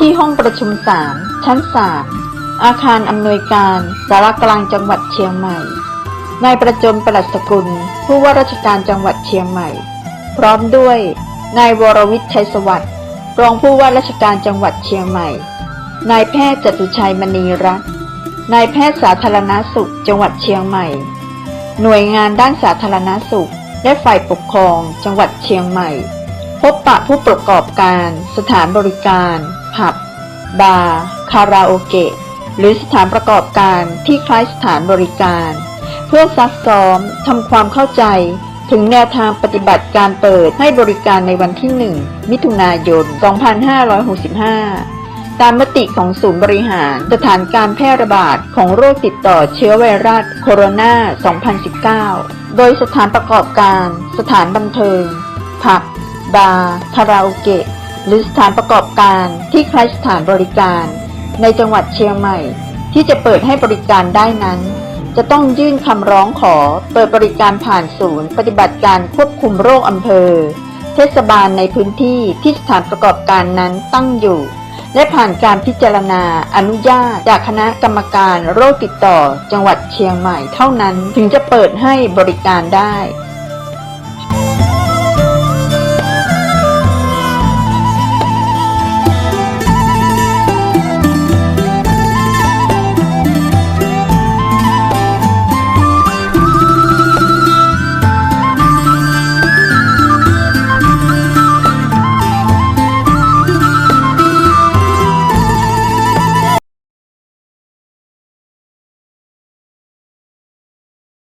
ที่ห้องประชุม3ชั้น3อาคารอำนวยการสารกลางจังหวัดเชียงใหม่ นายประจมประหลัดสกุล ผู้ว่าราชการจังหวัดเชียงใหม่ พร้อมด้วย นายวรวิทย์ชัยสวัสดิ์รองผู้ว่าราชการจังหวัดเชียงใหม่ นายแพทย์จตุชัยมณีรัตน์นายแพทย์สาธารณสุขจังหวัดเชียงใหม่ หน่วยงานด้านสาธารณสุข และฝ่ายปกครองจังหวัดเชียงใหม่ พบปะผู้ประกอบการ สถานบริการ ผับบาร์คาราโอเกะ หรือสถานประกอบการที่คล้ายสถานบริการ เพื่อซักซ้อมทำความเข้าใจถึงแนวทางปฏิบัติการเปิดให้บริการในวันที่ 1 มิถุนายน 2565 ตามมติของศูนย์บริหารสถานการแพร่ระบาดของโรคติดต่อเชื้อไวรัสโคโรนา 2019 โดยสถานประกอบการ สถานบันเทิง ผับ บาร์ คาราโอเกะ หรือสถานประกอบการที่คล้ายสถานบริการ ในจังหวัดเชียงใหม่ ที่จะเปิดให้บริการได้นั้น จะต้องยื่นคำร้องขอเปิดบริการผ่านศูนย์ ปฏิบัติการควบคุมโรคอำเภอ เทศบาลในพื้นที่ที่สถานประกอบการนั้นตั้งอยู่ และผ่านการพิจารณาอนุญาตจากคณะกรรมการโรคติดต่อ จังหวัดเชียงใหม่เท่านั้น ถึงจะเปิดให้บริการได้